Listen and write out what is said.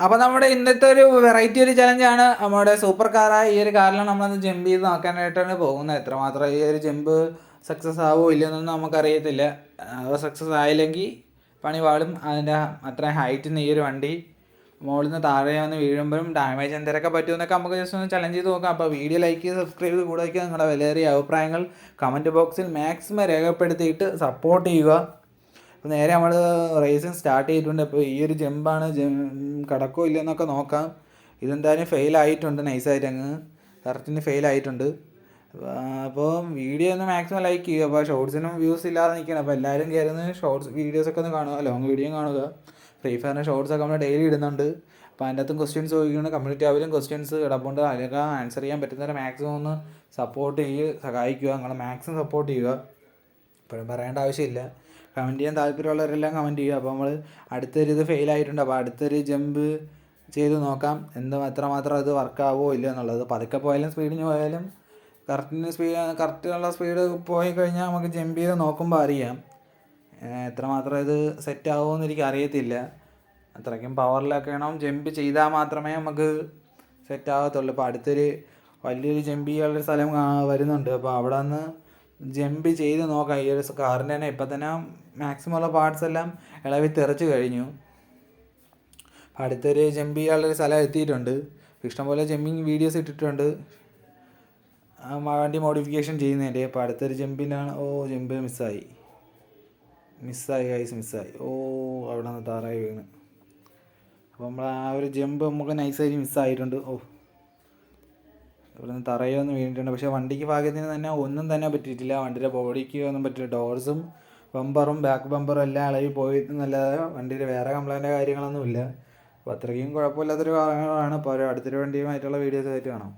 അപ്പോൾ നമ്മുടെ ഇന്നത്തെ ഒരു വെറൈറ്റി ഒരു ചലഞ്ചാണ് നമ്മുടെ സൂപ്പർ കാറായ ഈ ഒരു കാറിലാണ് നമ്മളൊന്ന് ജമ്പ് ചെയ്ത് നോക്കാനായിട്ടാണ് പോകുന്നത്. എത്രമാത്രം ഈ ഒരു ജമ്പ് സക്സസ് ആവോ ഇല്ലെന്നൊന്നും നമുക്കറിയത്തില്ല. അത് സക്സസ് ആയില്ലെങ്കിൽ പണി വാളും അതിന്റെ അത്ര ഹൈറ്റിൽ ഈ ഒരു വണ്ടി മുകളിൽ നിന്ന് താഴെ വന്ന് വീഴുമ്പോഴും ഡാമേജ് എന്തൊക്കെ പറ്റുമെന്നൊക്കെ നമുക്ക് ജസ്റ്റ് ഒന്ന് ചലഞ്ച് ചെയ്ത് നോക്കാം. അപ്പോൾ വീഡിയോ ലൈക്ക് ചെയ്ത് സബ്സ്ക്രൈബ് ചെയ്ത് കൂടെ നിങ്ങളുടെ വിലയേറിയ അഭിപ്രായങ്ങൾ കമന്റ് ബോക്സിൽ മാക്സിമം രേഖപ്പെടുത്തിയിട്ട് സപ്പോർട്ട് ചെയ്യുക. അപ്പോൾ നേരെ നമ്മൾ റേസിങ് സ്റ്റാർട്ട് ചെയ്തിട്ടുണ്ട്. അപ്പോൾ ഈ ഒരു ജമ്പാണ് കടക്കോ ഇല്ലെന്നൊക്കെ നോക്കാം. ഇതെന്തായാലും ഫെയിൽ ആയിട്ടുണ്ട്. നൈസായിട്ട് അങ്ങ്. കറക്റ്റിന് ഫെയിൽ ആയിട്ടുണ്ട്. അപ്പോൾ വീഡിയോ ഒന്ന് മാക്സിമം ലൈക്ക് ചെയ്യുക. അപ്പോൾ ഷോർട്സിനും വ്യൂസ് ഇല്ലാതെ നിൽക്കണം അപ്പോൾ എല്ലാവരും കയറുന്ന ഷോർട്സ് വീഡിയോസൊക്കെ ഒന്ന് കാണുക. ലോങ് വീഡിയോ കാണുക. ഫ്രീ ഫയറിന്റെ ഷോർട്സൊക്കെ നമ്മൾ ഡെയിലി ഇടുന്നുണ്ട്. അപ്പോൾ അതിന്റെ അകത്തും ക്വസ്റ്റ്യൻസ് ചോദിക്കുന്നുണ്ട് കമ്മ്യൂണിറ്റി ആവിലും ക്വസ്റ്റ്യൻസ് കിടപ്പുണ്ട്. അതിലൊക്കെ ആൻസർ ചെയ്യാൻ പറ്റുന്നവരെ മാക്സിമം ഒന്ന് സപ്പോർട്ട് ചെയ്യുക സഹായിക്കുക. നിങ്ങളെ മാക്സിമം സപ്പോർട്ട് ചെയ്യുക. ഇപ്പോഴും പറയേണ്ട ആവശ്യമില്ല. കമന്റ് ചെയ്യാൻ താല്പര്യമുള്ളവരെല്ലാം കമന്റ് ചെയ്യുക. അപ്പോൾ നമ്മൾ അടുത്തൊരു ഇത് ഫെയിൽ ആയിട്ടുണ്ട്. അപ്പോൾ അടുത്തൊരു ജമ്പ് ചെയ്ത് നോക്കാം. എന്ത് എത്രമാത്രം അത് വർക്കാവോ ഇല്ല എന്നുള്ളത്. പതുക്കെ പോയാലും സ്പീഡിന് പോയാലും കറക്റ്റിന് സ്പീഡ് കറക്റ്റുള്ള സ്പീഡ് പോയി കഴിഞ്ഞാൽ നമുക്ക് ജമ്പ് ചെയ്ത് നോക്കുമ്പോൾ അറിയാം. എത്രമാത്രം ഇത് സെറ്റ് ആവുമെന്ന് എനിക്ക് അറിയത്തില്ല. അത്രയ്ക്കും പവറിലൊക്കെ വേണം ജമ്പ് ചെയ്താൽ മാത്രമേ നമുക്ക് സെറ്റ് ആകത്തുള്ളൂ ഇപ്പോൾ അടുത്തൊരു വലിയൊരു ജമ്പ് ചെയ്യാനുള്ളൊരു സ്ഥലം വരുന്നുണ്ട്. അപ്പോൾ അവിടെ നിന്ന് ജമ്പ് ചെയ്ത് നോക്കാം. ഈ ഒരു കാറിന്റെ തന്നെ ഇപ്പം തന്നെ മാക്സിമം ഉള്ള പാർട്സ് എല്ലാം ഇളവി തെറിച്ച് കഴിഞ്ഞു. അടുത്തൊരു ജമ്പ് ചെയ്യാനുള്ളൊരു സ്ഥലം എത്തിയിട്ടുണ്ട്. ഇഷ്ടംപോലെ ജമ്പിങ് വീഡിയോസ് ഇട്ടിട്ടുണ്ട്. വണ്ടി മോഡിഫിക്കേഷൻ ചെയ്യുന്നതിന്റെ. അപ്പോൾ അടുത്തൊരു ജമ്പിലാണ്. ഓ ജമ്പ് മിസ്സായി. മിസ്സായി ഗൈസ് മിസ്സായി. ഓ അവിടെ നിന്ന് താറായി വീണ്. അപ്പോൾ നമ്മൾ ആ ഒരു ജമ്പ് നമുക്ക് നൈസായിട്ട് മിസ്സായിട്ടുണ്ട് ഓ. ഇവിടെ തറയോ ഒന്നും വീണിട്ടുണ്ട്. പക്ഷേ വണ്ടിക്ക് ഭാഗ്യത്തിന് തന്നെ ഒന്നും തന്നെ പറ്റിയിട്ടില്ല. വണ്ടിയുടെ ബോഡിക്ക് ഒന്നും പറ്റില്ല ഡോർസും ബമ്പറും ബാക്ക് ബമ്പറും എല്ലാം ഇളകി പോയി എന്നല്ലാതെ വണ്ടിയിൽ വേറെ കംപ്ലൈന്റ് കാര്യങ്ങളൊന്നുമില്ല. അപ്പോൾ അത്രയ്ക്കും കുഴപ്പമില്ലാത്തൊരു വാഹനമാണ് അപ്പോൾ അടുത്തൊരു വണ്ടിയുമായിട്ടുള്ള വീഡിയോസ് ആയിട്ട് കാണാം.